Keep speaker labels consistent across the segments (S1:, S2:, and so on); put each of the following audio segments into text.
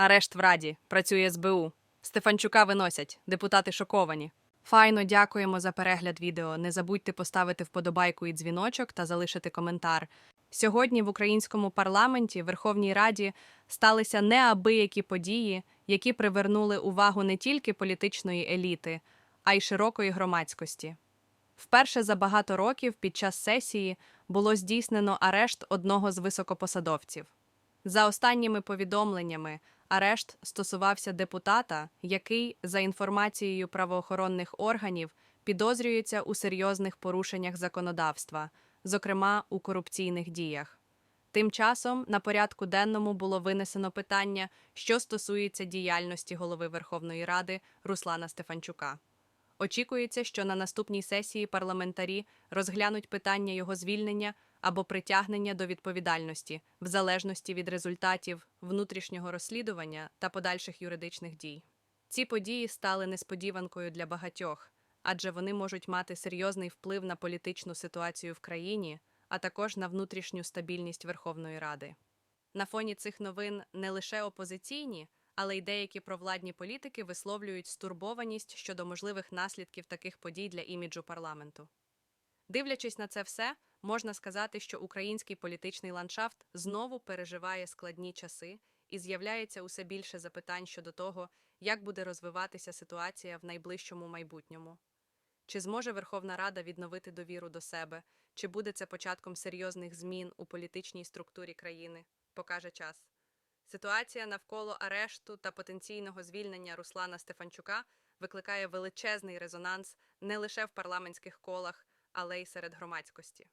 S1: Арешт в Раді. Працює СБУ. Стефанчука виносять. Депутати шоковані. Файно дякуємо за перегляд відео. Не забудьте поставити вподобайку і дзвіночок та залишити коментар. Сьогодні в українському парламенті, Верховній Раді, сталися неабиякі події, які привернули увагу не тільки політичної еліти, а й широкої громадськості. Вперше за багато років під час сесії було здійснено арешт одного з високопосадовців. За останніми повідомленнями, арешт стосувався депутата, який, за інформацією правоохоронних органів, підозрюється у серйозних порушеннях законодавства, зокрема у корупційних діях. Тим часом на порядку денному було винесено питання, що стосується діяльності голови Верховної Ради Руслана Стефанчука. Очікується, що на наступній сесії парламентарі розглянуть питання його звільнення або притягнення до відповідальності в залежності від результатів внутрішнього розслідування та подальших юридичних дій. Ці події стали несподіванкою для багатьох, адже вони можуть мати серйозний вплив на політичну ситуацію в країні, а також на внутрішню стабільність Верховної Ради. На фоні цих новин не лише опозиційні, але й деякі провладні політики висловлюють стурбованість щодо можливих наслідків таких подій для іміджу парламенту. Дивлячись на це все, можна сказати, що український політичний ландшафт знову переживає складні часи і з'являється усе більше запитань щодо того, як буде розвиватися ситуація в найближчому майбутньому. Чи зможе Верховна Рада відновити довіру до себе, чи буде це початком серйозних змін у політичній структурі країни, покаже час. Ситуація навколо арешту та потенційного звільнення Руслана Стефанчука викликає величезний резонанс не лише в парламентських колах, але й серед громадськості.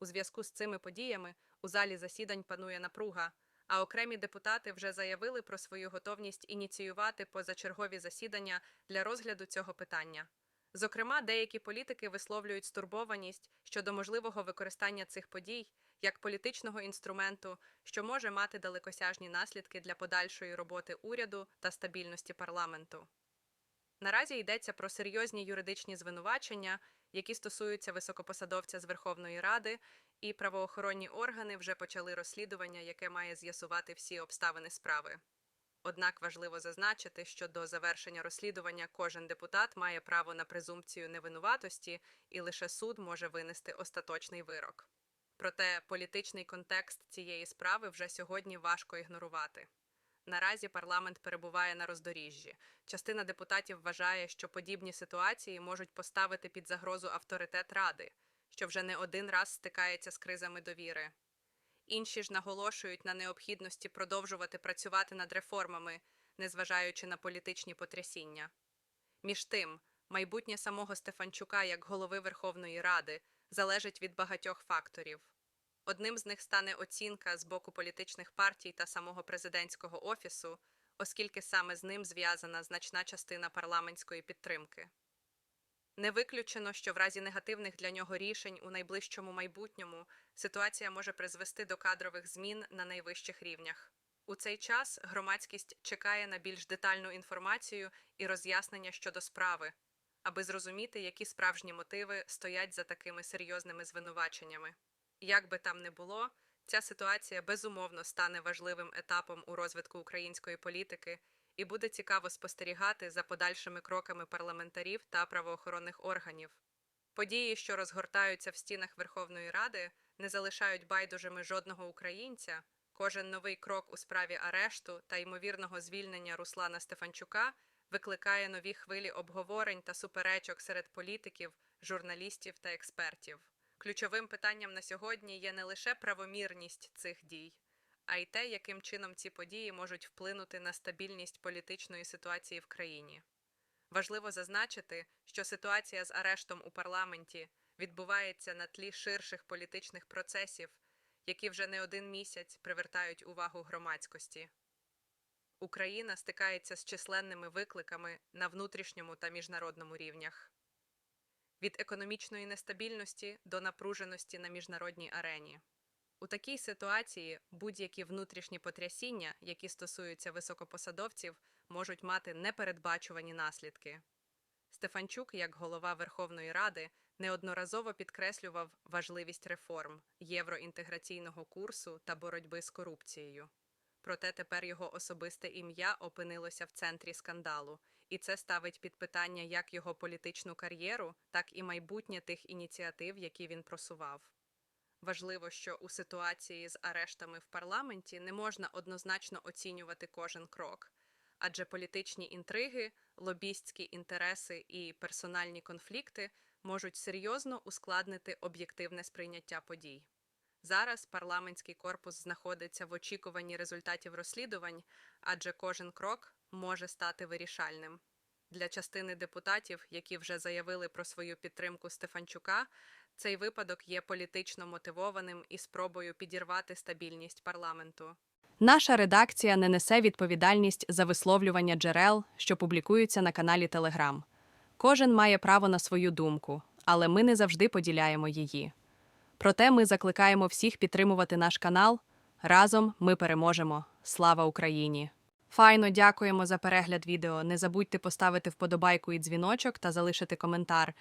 S1: У зв'язку з цими подіями у залі засідань панує напруга, а окремі депутати вже заявили про свою готовність ініціювати позачергові засідання для розгляду цього питання. Зокрема, деякі політики висловлюють стурбованість щодо можливого використання цих подій як політичного інструменту, що може мати далекосяжні наслідки для подальшої роботи уряду та стабільності парламенту. Наразі йдеться про серйозні юридичні звинувачення, які стосуються високопосадовця з Верховної Ради, і правоохоронні органи вже почали розслідування, яке має з'ясувати всі обставини справи. Однак важливо зазначити, що до завершення розслідування кожен депутат має право на презумпцію невинуватості, і лише суд може винести остаточний вирок. Проте політичний контекст цієї справи вже сьогодні важко ігнорувати. Наразі парламент перебуває на роздоріжжі. Частина депутатів вважає, що подібні ситуації можуть поставити під загрозу авторитет ради, що вже не один раз стикається з кризами довіри. Інші ж наголошують на необхідності продовжувати працювати над реформами, незважаючи на політичні потрясіння. Між тим, майбутнє самого Стефанчука як голови Верховної Ради залежить від багатьох факторів. Одним з них стане оцінка з боку політичних партій та самого президентського офісу, оскільки саме з ним зв'язана значна частина парламентської підтримки. Не виключено, що в разі негативних для нього рішень у найближчому майбутньому ситуація може призвести до кадрових змін на найвищих рівнях. У цей час громадськість чекає на більш детальну інформацію і роз'яснення щодо справи, аби зрозуміти, які справжні мотиви стоять за такими серйозними звинуваченнями. Як би там не було, ця ситуація безумовно стане важливим етапом у розвитку української політики і буде цікаво спостерігати за подальшими кроками парламентарів та правоохоронних органів. Події, що розгортаються в стінах Верховної Ради, не залишають байдужими жодного українця. Кожен новий крок у справі арешту та ймовірного звільнення Руслана Стефанчука викликає нові хвилі обговорень та суперечок серед політиків, журналістів та експертів. Ключовим питанням на сьогодні є не лише правомірність цих дій, а й те, яким чином ці події можуть вплинути на стабільність політичної ситуації в країні. Важливо зазначити, що ситуація з арештом у парламенті відбувається на тлі ширших політичних процесів, які вже не один місяць привертають увагу громадськості. Україна стикається з численними викликами на внутрішньому та міжнародному рівнях. Від економічної нестабільності до напруженості на міжнародній арені. У такій ситуації будь-які внутрішні потрясіння, які стосуються високопосадовців, можуть мати непередбачувані наслідки. Стефанчук, як голова Верховної Ради, неодноразово підкреслював важливість реформ, євроінтеграційного курсу та боротьби з корупцією. Проте тепер його особисте ім'я опинилося в центрі скандалу, і це ставить під питання як його політичну кар'єру, так і майбутнє тих ініціатив, які він просував. Важливо, що у ситуації з арештами в парламенті не можна однозначно оцінювати кожен крок, адже політичні інтриги, лобістські інтереси і персональні конфлікти можуть серйозно ускладнити об'єктивне сприйняття подій. Зараз парламентський корпус знаходиться в очікуванні результатів розслідувань, адже кожен крок може стати вирішальним. Для частини депутатів, які вже заявили про свою підтримку Стефанчука, цей випадок є політично мотивованим і спробою підірвати стабільність парламенту. Наша редакція не несе відповідальність за висловлювання джерел, що публікуються на каналі Телеграм. Кожен має право на свою думку, але ми не завжди поділяємо її. Проте ми закликаємо всіх підтримувати наш канал. Разом ми переможемо. Слава Україні! Файно дякуємо за перегляд відео. Не забудьте поставити вподобайку і дзвіночок та залишити коментар.